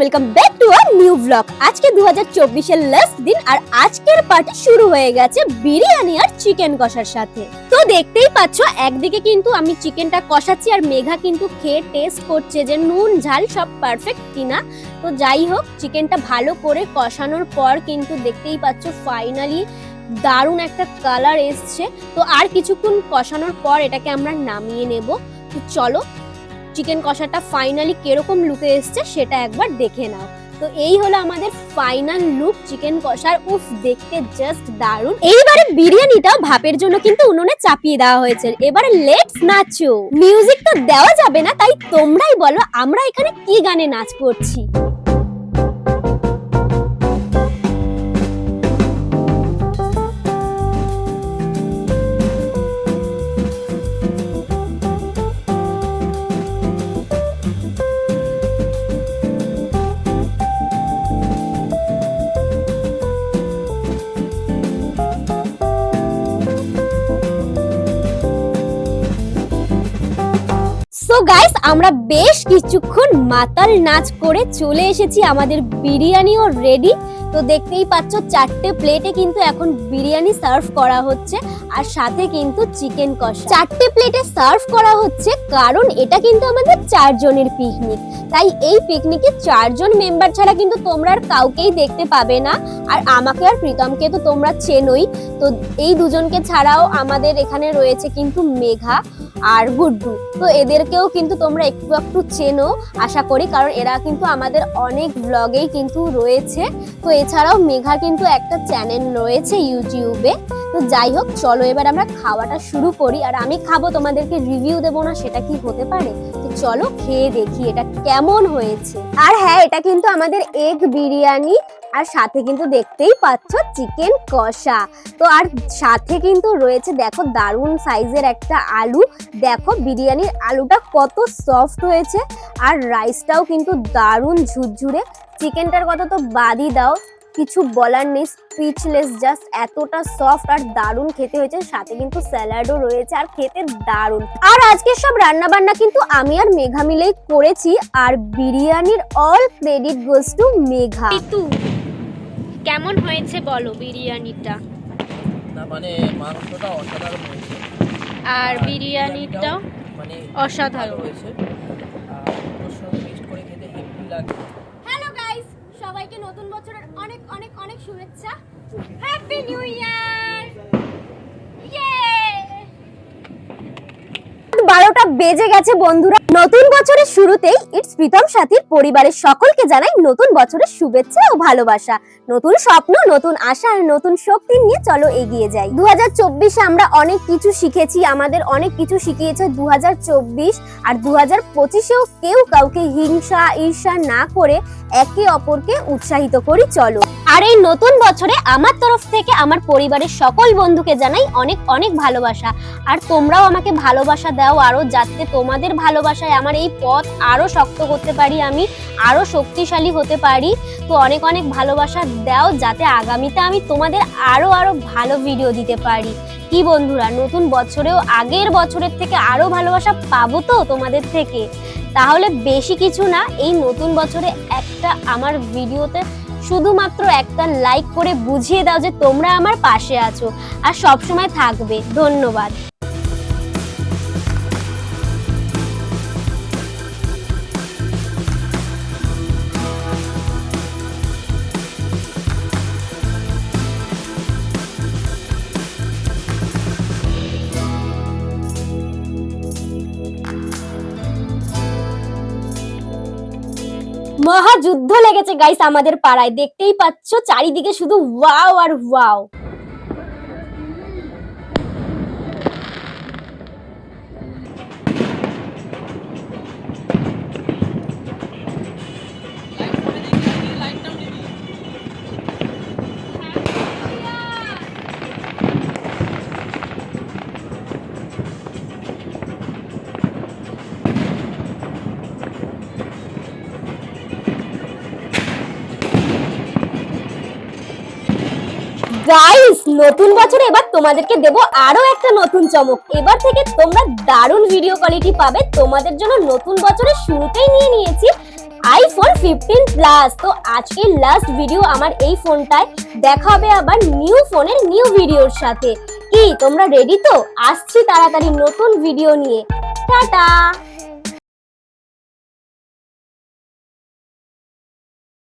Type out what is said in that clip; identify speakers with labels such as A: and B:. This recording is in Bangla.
A: Welcome back to our new blog আজকে দু হাজার চব্বিশের লাস্ট দিন আর আজকের পার্টি শুরু হয়ে গেছে বিরিয়ানি আর চিকেন কষার সাথে। তো দেখতেই পাচ্ছ, একদিকে কিন্তু আমি চিকেনটা কষাচ্ছি আর মেঘা কিন্তু খেয়ে টেস্ট করছে যে নুন, ঝাল সব পারফেক্ট কিনা। তো যাই হোক চিকেনটা ভালো করে কষানোর পর কিন্তু দেখতেই পাচ্ছ ফাইনালি দারুণ একটা কালার এসছে। তো আর কিছুক্ষণ কষানোর পর এটাকে আমরা নামিয়ে নেব। তো চলো চিকেন কষাটা ফাইনালি কীরকম লুকে এসছে সেটা একবার দেখে নাও। তো এই হলো আমাদের ফাইনাল লুক চিকেন কষার। উফ, দেখতে জাস্ট দারুণ। এইবারে বিরিয়ানিটাও ভাপের জন্য কিন্তু উনুনে চাপিয়ে দেওয়া হয়েছে। এবারে লেটস নাচো। মিউজিক তো দেওয়া যাবে না, তাই তোমরাই বলো, আমরা এখানে কি গানে নাচ করছি? আমরা বেশ কিছুক্ষণ মাতাল নাচ করে চলে এসেছি আমাদের বিরিয়ানিও রেডি তো দেখতেই পাচ্ছ চারটে প্লেটে কিন্তু এখন বিরিয়ানি সার্ভ করা হচ্ছে আর সাথে কিন্তু চিকেন কষা। চারটে প্লেটে সার্ভ করা হচ্ছে কারণ এটা কিন্তু আমাদের চারজনের পিকনিক তাই এই পিকনিকে চারজন মেম্বার ছাড়া কিন্তু তোমরা আর কাউকেই দেখতে পাবে না। আর আমাকে আর প্রীতমকে তো তোমরা চেনোই। তো এই দুজনকে ছাড়াও আমাদের এখানে রয়েছে কিন্তু মেঘা আর গুড্ডু। তো এদেরকেও কিন্তু তোমরা একটু একটু চেনো, আশা করি। কারণ এরা কিন্তু আমাদের অনেক ব্লগেই কিন্তু রয়েছে। তো এছাড়াও মেঘার কিন্তু একটা চ্যানেল রয়েছে ইউটিউবে তো যাই হোক, চলো এবার আমরা খাওয়াটা শুরু করি। আর আমি খাব, তোমাদেরকে রিভিউ দেবো না, সেটা কি হতে পারে? তো চলো খেয়ে দেখি এটা কেমন হয়েছে। আর হ্যাঁ এটা কিন্তু আমাদের এগ বিরিয়ানি। আর সাথে কিন্তু দেখতেই পাচ্ছ চিকেন কষা। তো আর সাথে কিন্তু রয়েছে, দেখো দারুণ সাইজের একটা আলু। দেখো বিরিয়ানির আলুটা কত সফট হয়েছে আর রাইসটাও কিন্তু দারুণ ঝুরঝুরে। চিকেনটার কথা তো বাদই দাও, কিছু বলার নেই স্পিচলেস জাস্ট এতটা সফট আর দারুণ খেতে হয়েছে। সাথে কিন্তু স্যালাডও রয়েছে আর খেতে দারুণ। আর আজকে সব রান্না বান্না কিন্তু আমি আর মেঘা মিলেই করেছি। আর বিরিয়ানির all credit goes to Megha. কেমন হয়েছে বলো বিরিয়ানিটা?
B: না মানে মাংসটা অসাধারণ হয়েছে।
A: আর
B: বিরিয়ানিটাও মানে
A: অসাধারণ।
B: হয়েছে। করে খেতে হেভি লাগে।
A: হ্যালো গাইস সবাইকে নতুন বছরের অনেক অনেক অনেক শুভেচ্ছা। হ্যাপি নিউ ইয়ার বারোটা বেজে গেছে বন্ধুরা। নতুন বছরের শুরুতেই প্রীতম সাথীর পরিবারের সকলকে জানাই নতুন বছরের শুভেচ্ছা ও ভালোবাসা। নতুন স্বপ্ন, নতুন আশা আর নতুন শক্তি নিয়ে চলো এগিয়ে যাই। দু হাজার আমরা অনেক কিছু শিখেছি, আমাদের অনেক কিছু শিখিয়েছে দু হাজার চব্বিশ আর দু হাজার পঁচিশেও কেউ কাউকে হিংসা, ঈর্ষা না করে একে অপরকে উৎসাহিত করি, চলো। আর এই নতুন বছরে আমার তরফ থেকে আমার পরিবারের সকল বন্ধুকে জানাই অনেক অনেক ভালোবাসা। আর তোমরাও আমাকে ভালোবাসা দাও, আরও যাতে তোমাদের ভালোবাসায় আমার এই পথ আরও শক্ত করতে পারি, আমি আরও শক্তিশালী হতে পারি। তো অনেক অনেক ভালোবাসা দাও, যাতে আগামীতে আমি তোমাদের আরও আরও ভালো ভিডিও দিতে পারি। কি বন্ধুরা, নতুন বছরেও আগের বছরের থেকে আরও ভালোবাসা পাবো তো তোমাদের থেকে? তাহলে বেশি কিছু না, এই নতুন বছরে একটা আমার ভিডিওতে শুধুমাত্র একটা লাইক করে বুঝিয়ে দাও যে তোমরা আমার পাশে আছো। আর সবসময় থাকবে। ধন্যবাদ। মহাযুদ্ধ লেগেছে গাইস আমাদের পাড়ায়। দেখতেই পাচ্ছ চারিদিকে শুধু ওয়াও আর ওয়াও গাইস নতুন বছরে এবার তোমাদেরকে দেব আরও একটা নতুন চমক। এবার থেকে তোমরা দারুণ ভিডিও কোয়ালিটি পাবে। তোমাদের জন্য নতুন বছরের শুরুতেই নিয়ে নিয়েছি আইফোন ফিফটিন প্লাস তো আজকের লাস্ট ভিডিও আমার এই ফোনটায়। দেখা হবে আবার নিউ ফোনের নিউ ভিডিওর সাথে। কি, তোমরা রেডি তো? আসছি তাড়াতাড়ি নতুন ভিডিও নিয়ে। টাটা!